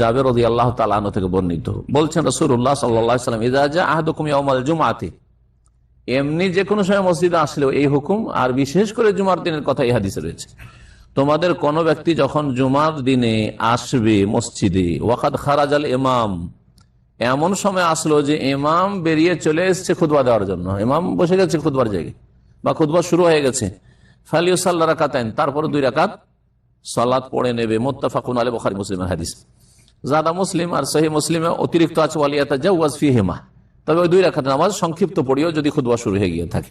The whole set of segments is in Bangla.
জাবের রদি আল্লাহ তালাহ থেকে বর্ণিত। বলছেন রসুল্লাহ সাল্লাম ইজাজা আহদুকুম ইয়াউমাল জুমাতে এমনি যে কোনো সময় মসজিদে আসলেও এই হুকুম, আর বিশেষ করে জুমার দিনের কথা এই রয়েছে। তোমাদের কোন ব্যক্তি যখন জুমার দিনে আসবে মসজিদে, ওয়াকাদ খারাজ আল ইমাম, এমন সময় আসলো যে ইমাম বেরিয়ে চলে এসছে খুদবা দেওয়ার জন্য। ইমাম বসে গেছে খুদবার জায়গায়, বা খুদবা শুরু হয়ে গেছে। ফালিউ সাল্লা রাকাতেন তারপরে দুই রাকাত সালাদ পড়ে নেবে। মোত্তাফাকুন আলী বখারি মুসলিমের হাদিস। জাদা মুসলিম আর সহি মুসলিমে অতিরিক্ত আছে ওয়ালিয়াতা জাওয়াজ ফি হেমা তবে ওই দুই রাখাত নামাজ সংক্ষিপ্ত পড়িও যদি খুদবা শুরু হয়ে গিয়ে থাকে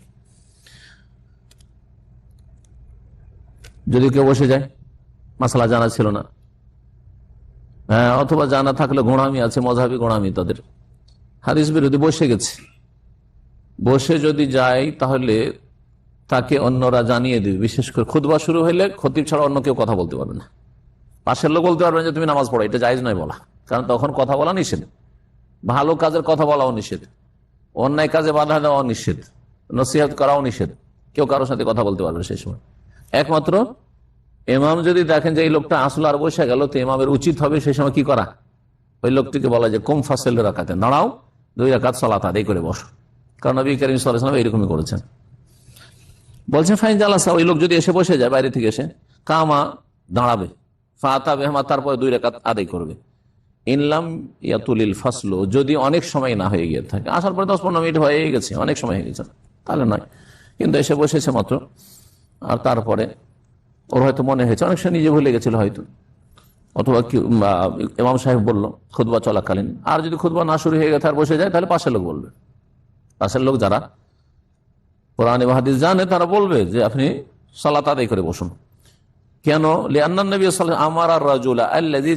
যদি কেউ বসে যায় মাসালা জানা ছিল না হ্যাঁ অথবা জানা থাকলে গোড়ামি আছে মজাবি গোড়ামি তাদের হাদিস বিরোধী বসে গেছে বসে যদি যায় তাহলে তাকে অন্যরা জানিয়ে দেবে বিশেষ করে খুদবা শুরু হলে খতিব ছাড়া অন্য কেউ কথা বলতে পারবে না পাশের লোক বলতে পারবেন যে তুমি নামাজ পড়ো, এটা জায়জ নয় বলা। কারণ তখন কথা বলা নিষেধ। ভালো কাজের কথা বলাও নিষেধ। অন্যায় কাজে বাধা দেওয়াও নিষেধ। নসিহত করাও নিষেধ। কেউ কারোর সাথে কথা বলতে পারবে সেই সময়। একমাত্র এমাম যদি দেখেন যে এই লোকটা আসলো আর বসে গেল, তো এমামের উচিত হবে সেই সময় কি করা? ওই লোকটিকে বলা যে, কম ফাসেল রাখাতে দাঁড়াও, দুই রাখাত সলাত, আদায় করে বসো। কারণ নবী করিম সাল্লাম এইরকমই করেছেন। বলছেন, ফাইন জালাসা, ওই লোক যদি এসে বসে যায়, বাইরে থেকে এসে, কামা দাঁড়াবে। ফাতা বেহমা তারপরে দুই রেখাত আদায় করবে। ইনলাম ইয়াতুলিল ফাসলো, যদি অনেক সময় না হয়ে গিয়ে থাকে। আসার পরে দশ পনেরো মিনিট হয়ে গেছে, অনেক সময় হয়ে গেছে। তাহলে নয়। কিন্তু এসে বসেছে মাত্র। আর তারপরে ওর হয়তো মনে হয়েছে, অনেক সময় নিজে ভুলে গেছিল হয়তো। অথবা ইমাম সাহেব বলল খুদবা চলাকালীন। আর যদি খুদবা না শুরু হয়ে গেছে, আর বসে যায়, তাহলে পাশের লোক বলবে। পাশের লোক যারা কোরআন হাদিস জানে, তারা বলবে যে, আপনি সালাত আদায় করে বসুন। কেন? আমার আর আল্লাজি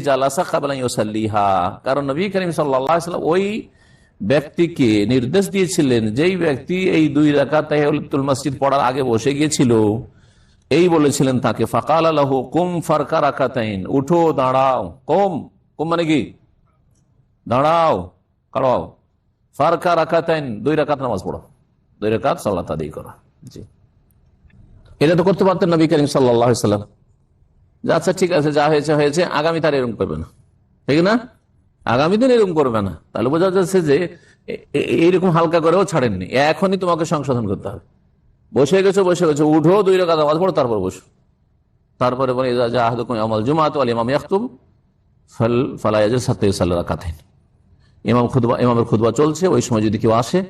কারণ নবী করিম সাল্লাম ওই ব্যক্তিকে নির্দেশ দিয়েছিলেন, যেই ব্যক্তি এই দুই রাকাত তাহিয়াতুল মসজিদ পড়ার আগে বসে গিয়েছিল, এই বলেছিলেন তাকে, ফাকাল আলাহ কুম ফারকা রাকাতাইন, উঠো, দাঁড়াও। কম? কম মানে কি? দাঁড়াও, কাড়াও। ফারকা রাকাতাইন, দুই রাকাত নামাজ পড়ো। দুই রাকাত সাল্লাত আদায় করা। জি। এটা তো করতে পারতেন নবী করিম সাল্লাম আচ্ছা ঠিক আছে, যা হয়েছে হয়েছে, আগামী তার এরকম করবে না। ঠিক না? আগামী দিন এরকম করবে না। তাহলে বোঝা যাচ্ছে যে এইরকম হালকা করেও ছাড়েননি। এখনই তোমাকে সংশোধন করতে হবে। বসে গেছো বসে গেছো, উঠো, দুই রেখা নামাজ পড়ো, তারপর বসো। তারপরে বলে আমল জুমাত ইমাম ইয়াকুম ফল ফালাইজ সাথে কাতেন ইমাম খুদবা ইমামের খুদবা চলছে, ওই সময় যদি কেউ আসে,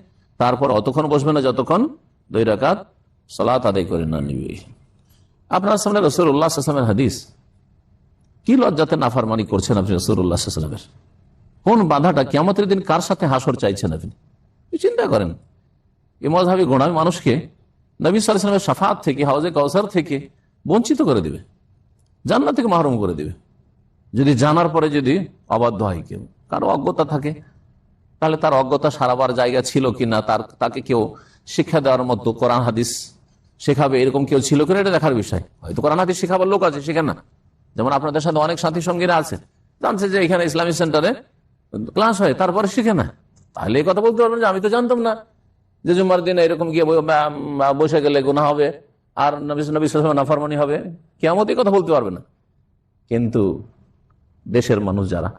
তারপর অতক্ষণ বসবে না, যতক্ষণ দুই রাকাত সালাত আদায় করে না নিবে। আপনার সামনে রসুল্লাহামের হাদিস। কি লজ্জাতে নাফারমানি করছেন আপনি রসুল্লাহামের কোন বাধাটা কেমতের দিন কার সাথে হাসর চাইছেন আপনি? চিন্তা করেন। এ মজাবি গোড়ামি মানুষকে নবী সালামের সাফাত থেকে হাউজে কৌসার থেকে বঞ্চিত করে দিবে। জান্নাত থেকে মাহরুম করে দিবে। যদি জানার পরে যদি অবাধ্য হয় কেউ, কারও অজ্ঞতা থাকে, তাহলে তার অজ্ঞতা সারাবার জায়গা ছিল কিনা, তার, তাকে কেউ শিক্ষা দেওয়ার মতো কোরআন, হাদিস শেখাবে, এরকম কেউ ছিল কিনা এটা দেখার বিষয়। হয়তো কোরআন হাদিস শেখাবার লোক আছে শেখে না। যেমন আপনাদের সাথে অনেক সাথী সঙ্গীরা আছে জানছে যে এখানে ইসলামিক সেন্টারে ক্লাস হয়, তারপরে শিখে না। তাহলে এই কথা বলতে পারবেন যে আমি তো জানতাম না যে জুম্মার দিন এরকম গিয়ে বসে গেলে গুণা হবে, আর নাফারমানি হবে। কেমন এই কথা বলতে পারবে না। কিন্তু দেশের মানুষ যারা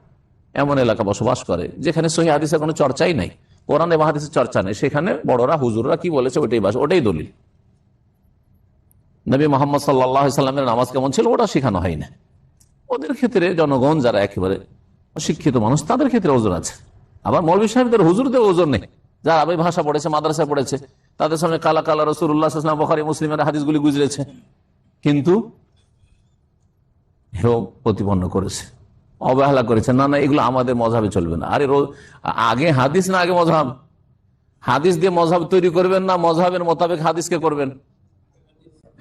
এমন এলাকা বসবাস করে, যেখানে সহি হাদিসের কোনো চর্চাই নাই, কোরআন এবং হাদিসের চর্চা নেই, সেখানে বড়রা, হুজুররা কি বলেছে ওটাই বাস, ওটাই দলিল। নবী মোহাম্মদ সাল্লাহ সাল্লামের নামাজ কেমন ছিল? ওটা শেখানো হয় না ওদের ক্ষেত্রে জনগণ যারা একেবারে অশিক্ষিত মানুষ, তাদের ক্ষেত্রে ওজন আছে। আবার মৌলী সাহেবদের হুজুরদের ওজন নেই। যারা আবে ভাষা পড়েছে মাদ্রাসা পড়েছে, তাদের সামনে কালা কালা রসুল্লাহাম বখারি, মুসলিমের হাদিসগুলি গুজরেছে। কিন্তু হেও প্রতিপন্ন করেছে, অবহেলা করেছে। না না, এগুলো আমাদের মজাবে চলবে না। আরে আগে হাদিস না, আগে মজাব হাদিস দিয়ে মজাব তৈরি করবেন না মজাবের মোতাবেক হাদিসকে করবেন।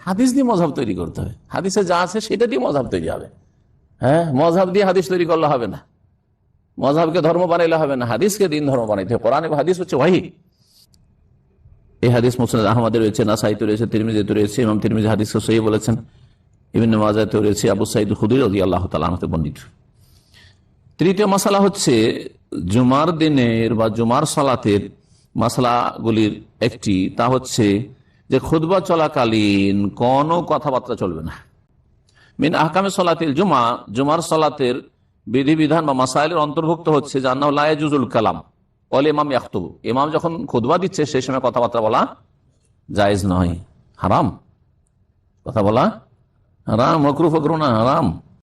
হাদিস দিয়ে মজাব তৈরি করতে হবে। হাদিসে যা আছে সেটা দিয়ে মজাব তৈরি হবে। হ্যাঁ? মজাব দিয়ে হাদিস তৈরি করলে হবে না। মজাবকে ধর্ম বানাইলে হবে না। হাদিসকে দিন ধর্ম বানাইতে হবে। হাদিস হচ্ছে ওয়াহি। এই হাদিস মুসনাদ আহমদের রয়েছে, নাসাইতে রয়েছে, তিরমিজিতে রয়েছে, ইমাম তিরমিজি হাদিস সহি বলেছেন। বিভিন্ন মাজাতে রয়েছে, আবু সাইদ হুদুর আল্লাহ তালাহতে বন্দিত তৃতীয় মশালা হচ্ছে জুমার দিনের বা জুমার সালাতের মশলাগুলির একটি, তা হচ্ছে যে খুদবা চলাকালীন কোনো কথাবার্তা চলবে না। মিন আহকামে সলাতিল জুমা, জুমার সলাতের বিধিবিধান বা মাসাইলের অন্তর্ভুক্ত হচ্ছে জান্নাহ লায়াজুজুল কালাম, অল ইমাম ইয়াখতুবু। ইমাম যখন খুদবা দিচ্ছে সেই সময় কথাবার্তা বলা জায়েজ নয়। হারাম। কথা বলা হারাম মকরু ফকরু না, হারাম।